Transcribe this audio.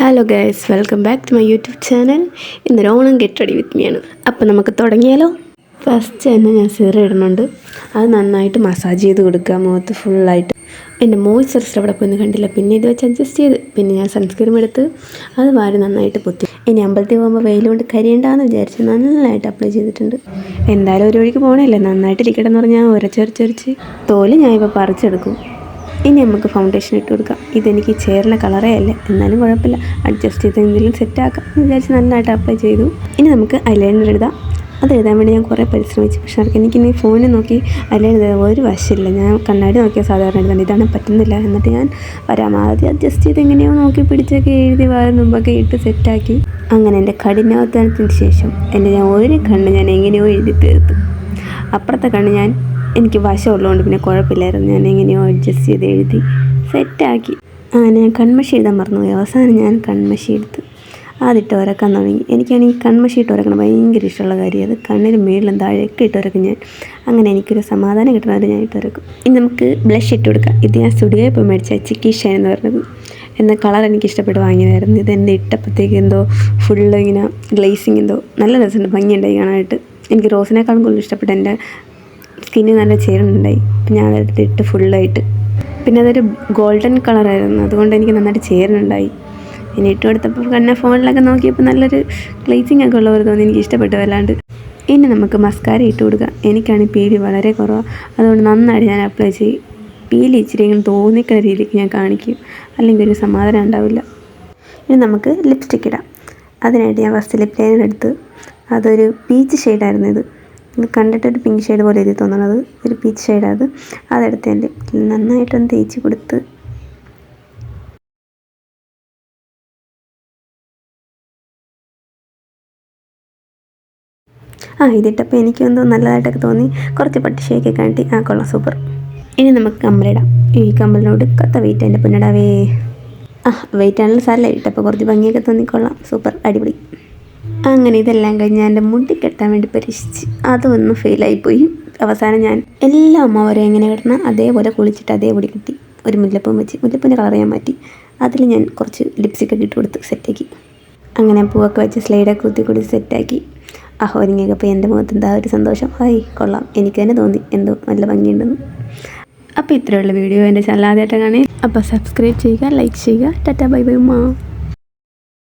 Hello guys welcome back to my YouTube channel ഇന്നൊരു Onam get ready with മീയാണ് അപ്പോൾ നമുക്ക് തുടങ്ങിയാലോ? ഫസ്റ്റ് തന്നെ ഞാൻ സിറ ഇടുന്നുണ്ട് അത് നന്നായിട്ട് മസാജ് ചെയ്ത് കൊടുക്കുക മുഖത്ത് ഫുള്ളായിട്ട് എന്റെ മോയ്സ്ചറൈസർ അവിടെ പോയി കണ്ടില്ല. പിന്നെ ഇത് വെച്ച് അഡ്ജസ്റ്റ് ചെയ്ത്. പിന്നെ ഞാൻ സൺസ്ക്രീം എടുത്ത് അത് വാരി നന്നായിട്ട് പൊത്തി. ഇനി അമ്പലത്തിൽ പോകുമ്പോൾ വെയിൽ കൊണ്ട് കരിയണ്ടെന്ന് വിചാരിച്ച് നന്നായിട്ട് അപ്ലൈ ചെയ്തിട്ടുണ്ട്. എന്തായാലും ഒരു വഴിക്ക് പോകണമല്ലേ നന്നായിട്ട് ഇരിക്കട്ടെ എന്ന് പറഞ്ഞാൽ ഉരച്ചൊരച്ചൊരച്ച് തോൽ ഞാൻ ഇപ്പോൾ പറിച്ചെടുക്കും. ഇനി നമുക്ക് ഫൗണ്ടേഷൻ ഇട്ട് കൊടുക്കാം. ഇതെനിക്ക് ചേർന്ന കളറേ അല്ല? എന്നാലും കുഴപ്പമില്ല. അഡ്ജസ്റ്റ് ചെയ്ത് എന്തെങ്കിലും സെറ്റ് ആക്കാം. എന്ന് വിചാരിച്ച് നന്നായിട്ട് അപ്ലൈ ചെയ്തു. ഇനി നമുക്ക് ഐലൈനർ എഴുതാം അത് എഴുതാൻ വേണ്ടി ഞാൻ കുറേ പരിശ്രമിച്ചു. പക്ഷേ എനിക്ക് ഇനി ഫോണിൽ നോക്കി ഐലൈനർ ഒരു വശമില്ല. ഞാൻ കണ്ണാടി നോക്കിയ സാധാരണ എഴുതാൻ ഇതാണ് പറ്റുന്നില്ല. എന്നിട്ട് ഞാൻ പരമാവധി അഡ്ജസ്റ്റ് ചെയ്ത് എങ്ങനെയോ നോക്കി പിടിച്ചൊക്കെ എഴുതി വാരം മുമ്പൊക്കെ ഇട്ട് സെറ്റാക്കി അങ്ങനെ എന്റെ കഠിനാധ്വാനത്തിന് ശേഷം എന്റെ ഞാൻ ഒരു കണ്ണ് ഞാൻ എങ്ങനെയോ എഴുതി തീർത്തു. അപ്പുറത്തെ കണ്ണ് ഞാൻ എനിക്ക് വശമുള്ളതുകൊണ്ട് പിന്നെ കുഴപ്പമില്ലായിരുന്നു. ഞാൻ എങ്ങനെയോ അഡ്ജസ്റ്റ് ചെയ്ത് എഴുതി സെറ്റാക്കി അങ്ങനെ കൺമഷി എഴുതാൻ മറന്നുപോയി. അവസാനം ഞാൻ കൺമഷി എടുത്ത്. അതിട്ട് ഉരക്കാൻ തുടങ്ങി. എനിക്കാണെങ്കിൽ കൺമഷി ഇട്ട് ഉരക്കണം ഭയങ്കര ഇഷ്ടമുള്ള കാര്യം. അത് കണ്ണിന് മേളിലും താഴെയൊക്കെ ഇട്ട് ഉരക്കും ഞാൻ. അങ്ങനെ എനിക്കൊരു സമാധാനം കിട്ടുന്നത് ഞാൻ ഇട്ട് ഉരക്കും. ഇനി നമുക്ക് ബ്ലഷ് ഇട്ട് കൊടുക്കാം. ഇത് ഞാൻ സ്റ്റുഡിയോയിൽ പോയി മേടിച്ച ചിക്കി ഷൈൻ എന്ന് പറഞ്ഞത് എന്ന കളർ എനിക്ക് ഇഷ്ടപ്പെട്ട് വാങ്ങിയതായിരുന്നു. ഇത് എന്റെ ഇട്ടപ്പോഴത്തേക്ക് എന്തോ ഫുള്ള് ഇങ്ങനെ ഗ്ലേസിങ് എന്തോ നല്ല രസമുണ്ട്. ഭംഗിയുണ്ടായി കാണാനായിട്ട്. എനിക്ക് റോസിനേക്കാളും കൂടുതൽ ഇഷ്ടപ്പെട്ട എന്റെ സ്കിന്നിന് നല്ല ചേരുന്നുണ്ടായി. അപ്പം ഞാൻ അതെടുത്ത് ഇട്ട് ഫുള്ളായിട്ട് പിന്നെ അതൊരു ഗോൾഡൻ കളറായിരുന്നു അതുകൊണ്ട് എനിക്ക് നന്നായിട്ട് ചേരുന്നുണ്ടായി. ഇനി ഇട്ട് കൊടുത്തപ്പോൾ കണ്ണ ഫോണിലൊക്കെ നോക്കിയപ്പോൾ നല്ലൊരു ഗ്ലേസിങ് ഒക്കെ ഉള്ളവർ തോന്നി. എനിക്ക് ഇഷ്ടപ്പെട്ടു വല്ലാണ്ട്. ഇനി നമുക്ക് മസ്കാര ഇട്ട് കൊടുക്കാം. എനിക്കാണ് പീലി വളരെ കുറവാണ് അതുകൊണ്ട് നന്നായിട്ട് ഞാൻ അപ്ലൈ ചെയ്യും. പീലി ഇച്ചിരി ഇങ്ങനെ തോന്നിക്കുന്ന രീതിക്ക് ഞാൻ കാണിക്കും. അല്ലെങ്കിൽ ഒരു സമാധാനം ഉണ്ടാവില്ല. ഇനി നമുക്ക് ലിപ്സ്റ്റിക് ഇടാം. അതിനായിട്ട് ഞാൻ ഫസ്റ്റ് ലിപ് ലൈനർ എടുത്ത്. അതൊരു പീച്ച് ഷെയ്ഡായിരുന്നു ഇത്. ഇത് കണ്ടിട്ട് ഒരു പിങ്ക് ഷെയ്ഡ് പോലെ എഴുതി തോന്നണത്. ഒരു പീച്ച് ഷെയ്ഡാണ് അത്. അതെടുത്ത് എന്റെ നന്നായിട്ടൊന്ന് തേച്ച് കൊടുത്ത്. ആ ഇതിട്ടപ്പോൾ എനിക്കൊന്നും നല്ലതായിട്ടൊക്കെ തോന്നി. കുറച്ച് പട്ടിഷയൊക്കെ കാട്ടി ആ കൊള്ളാം സൂപ്പർ ഇനി നമുക്ക് കമ്മലിടാം ഈ കമ്മലിനോട് കത്ത വെയിറ്റ് എന്റെ പൊന്നിടാവേ. ആ വെയിറ്റ് ആണെങ്കിലും സാരല്ല ഇട്ടപ്പോൾ കുറച്ച് ഭംഗിയൊക്കെ തോന്നിക്കൊള്ളാം സൂപ്പർ അടിപൊളി. അങ്ങനെ ഇതെല്ലാം കഴിഞ്ഞ് എന്റെ മുടി കെട്ടാൻ വേണ്ടി പരീക്ഷിച്ച് അതൊന്നും ഫെയിലായിപ്പോയി അവസാനം ഞാൻ എല്ലാ അമ്മമാരും എങ്ങനെ കിട്ടണം അതേപോലെ കുളിച്ചിട്ട് അതേപോലെ കിട്ടി ഒരു മുല്ലപ്പൂവും വെച്ച് മുല്ലപ്പൂവിന്റെ കളർ ചെയ്യാൻ മാറ്റി. അതിൽ ഞാൻ കുറച്ച് ലിപ്സ്റ്റിക് ഒക്കെ ഇട്ട് കൊടുത്ത് സെറ്റാക്കി അങ്ങനെ പൂവൊക്കെ വെച്ച് സ്ലൈഡൊക്കെ കുത്തി കൂടി സെറ്റാക്കി അഹോ ഒരുങ്ങിയപ്പോൾ എന്റെ മുഖത്ത് എന്താ ഒരു സന്തോഷം? ഹായ് കൊള്ളാം. എനിക്ക് തന്നെ തോന്നി എന്തോ നല്ല ഭംഗിയുണ്ടെന്ന്. അപ്പോൾ ഇത്രയുള്ള വീഡിയോ എന്റെ ചാനൽ ആദ്യമായിട്ട് കാണേ അപ്പോൾ സബ്സ്ക്രൈബ് ചെയ്യുക ലൈക്ക് ചെയ്യുക. ടാറ്റ ബൈ ബൈ ഉമ്മ.